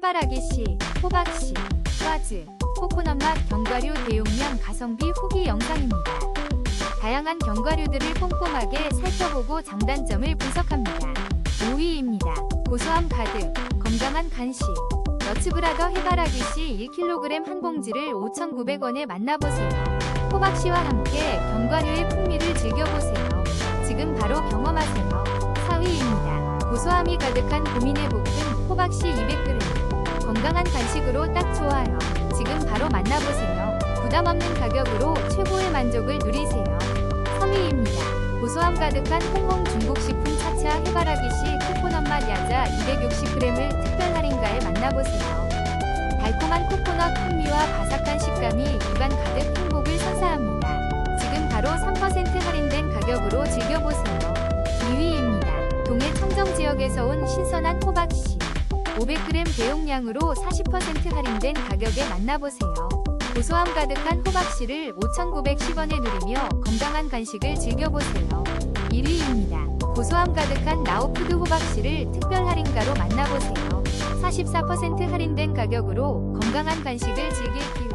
해바라기 씨, 호박 씨, 과즈, 코코넛맛 견과류 대용량 가성비 후기 영상입니다. 다양한 견과류들을 꼼꼼하게 살펴보고 장단점을 분석합니다. 5위입니다. 고소함 가득, 건강한 간식. 너츠브라더 해바라기 씨 1kg 한 봉지를 5,900원에 만나보세요. 호박씨와 함께 견과류의 풍미를 즐겨보세요. 지금 바로 경험하세요. 4위입니다. 고소함이 가득한 고민의 볶음 호박씨 200g. 건강한 간식으로 딱 좋아요. 지금 바로 만나보세요. 부담 없는 가격으로 최고의 만족을 누리세요. 3위입니다. 고소함 가득한 홍홍 중국식품 차차 해바라기 씨 코코넛 맛 야자 260g을 특별 할인가에 만나보세요. 달콤한 코코넛 풍미와 바삭한 식감이 입안 가득 행복을 선사합니다. 지금 바로 3% 할인된 가격으로 즐겨보세요. 2위입니다. 동해 청정 지역에서 온 신선한 호박씨 500g 대용량으로 40% 할인된 가격에 만나보세요. 고소함 가득한 호박씨를 5,910원에 누리며 건강한 간식을 즐겨보세요. 1위입니다. 고소함 가득한 나우푸드 호박씨를 특별 할인가로 만나보세요. 44% 할인된 가격으로 건강한 간식을 즐길 기회